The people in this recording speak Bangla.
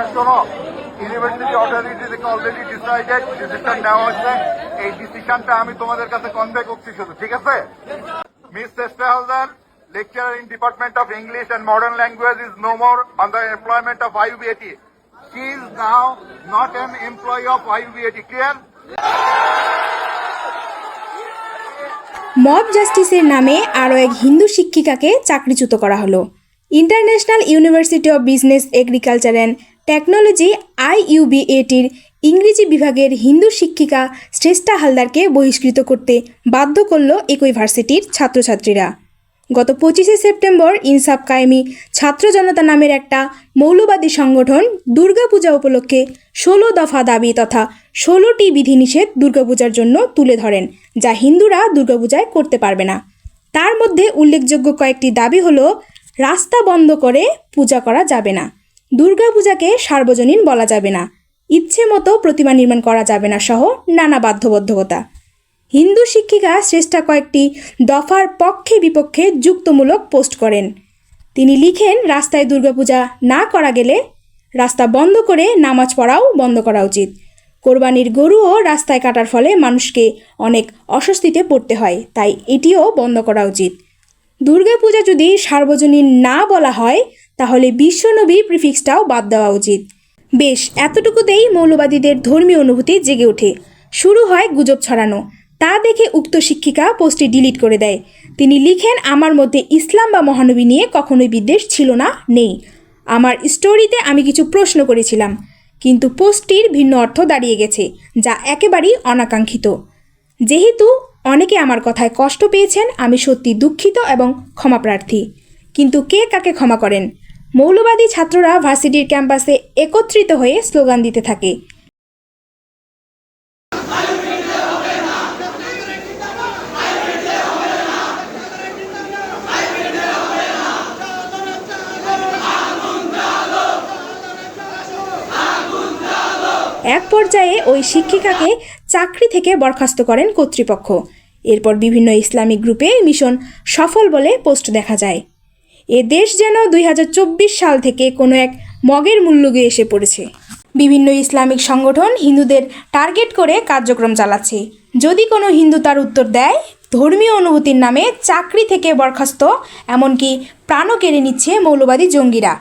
আচ্ছা শোনো ইউনিভার্সিটি অথরিটি থেকে অলরেডি ডিসাইডেড ডিসিশন নেওয়া হয়েছে। এই ডিসিশনটা আমি তোমাদের কাছে কনভে করছি শুধু, ঠিক আছে? Miss Haldar lecturer in Department of English and Modern? Mob জাস্টিসের নামে আরও এক হিন্দু শিক্ষিকাকে চাকরিচ্যুত করা হলো। International university of business agriculture and technology আইইউবিএটির ইংরেজি বিভাগের হিন্দু শিক্ষিকা শ্রেষ্ঠা হালদারকে বহিষ্কৃত করতে বাধ্য করল একই ভার্সিটির ছাত্রছাত্রীরা। গত পঁচিশে সেপ্টেম্বর ইনসাফ কায়েমি ছাত্র জনতা নামের একটা মৌলবাদী সংগঠন দুর্গাপূজা উপলক্ষে ষোলো দফা দাবি তথা ষোলোটি বিধিনিষেধ দুর্গাপূজার জন্য তুলে ধরেন, যা হিন্দুরা দুর্গাপূজায় করতে পারবে না। তার মধ্যে উল্লেখযোগ্য কয়েকটি দাবি হলো, রাস্তা বন্ধ করে পূজা করা যাবে না। দুর্গাপূজাকে সার্বজনীন বলা যাবে না। ইচ্ছে মতো প্রতিমা নির্মাণ করা যাবে না সহ নানা বাধ্যবদ্ধকতা। হিন্দু শিক্ষিকা শ্রেষ্ঠা কয়েকটি দফার পক্ষে বিপক্ষে যুক্তমূলক পোস্ট করেন। তিনি লিখেন, রাস্তায় দুর্গাপূজা না করা গেলে রাস্তা বন্ধ করে নামাজ পড়াও বন্ধ করা উচিত। কোরবানির গরুও রাস্তায় কাটার ফলে মানুষকে অনেক অস্বস্তিতে পড়তে হয়, তাই এটিও বন্ধ করা উচিত। দুর্গাপূজা যদি সার্বজনীন না বলা হয় তাহলে বিশ্বনবী প্রিফিক্সটাও বাদ দেওয়া উচিত। বেশ, এতটুকুতেই মৌলবাদীদের ধর্মীয় অনুভূতি জেগে ওঠে। শুরু হয় গুজব ছড়ানো। তা দেখে উক্ত শিক্ষিকা পোস্টটি ডিলিট করে দেয়। তিনি লিখেন, আমার মধ্যে ইসলাম বা মহানবী নিয়ে কখনোই বিদ্বেষ ছিল না, নেই। আমার স্টোরিতে আমি কিছু প্রশ্ন করেছিলাম, কিন্তু পোস্টটির ভিন্ন অর্থ দাঁড়িয়ে গেছে, যা একেবারেই অনাকাঙ্ক্ষিত। যেহেতু অনেকে আমার কথায় কষ্ট পেয়েছেন, আমি সত্যি দুঃখিত এবং ক্ষমাপ্রার্থী কিন্তু কে কাকে ক্ষমা করেন? মৌলবাদী ছাত্ররা ভার্সিটির ক্যাম্পাসে একত্রিত হয়ে স্লোগান দিতে থাকে। এক পর্যায়ে ওই শিক্ষিকাকে চাকরি থেকে বরখাস্ত করেন কর্তৃপক্ষ। এরপর বিভিন্ন ইসলামিক গ্রুপে মিশন সফল বলে পোস্ট দেখা যায়। এ দেশ যেন দুই হাজার চব্বিশ সাল থেকে কোনো এক মগের মূল্যগে এসে পড়েছে। বিভিন্ন ইসলামিক সংগঠন হিন্দুদের টার্গেট করে কার্যক্রম চালাচ্ছে। যদি কোনো হিন্দু তার উত্তর দেয়, ধর্মীয় অনুভূতির নামে চাকরি থেকে বরখাস্ত, এমনকি প্রাণও কেড়ে নিচ্ছে মৌলবাদী জঙ্গিরা।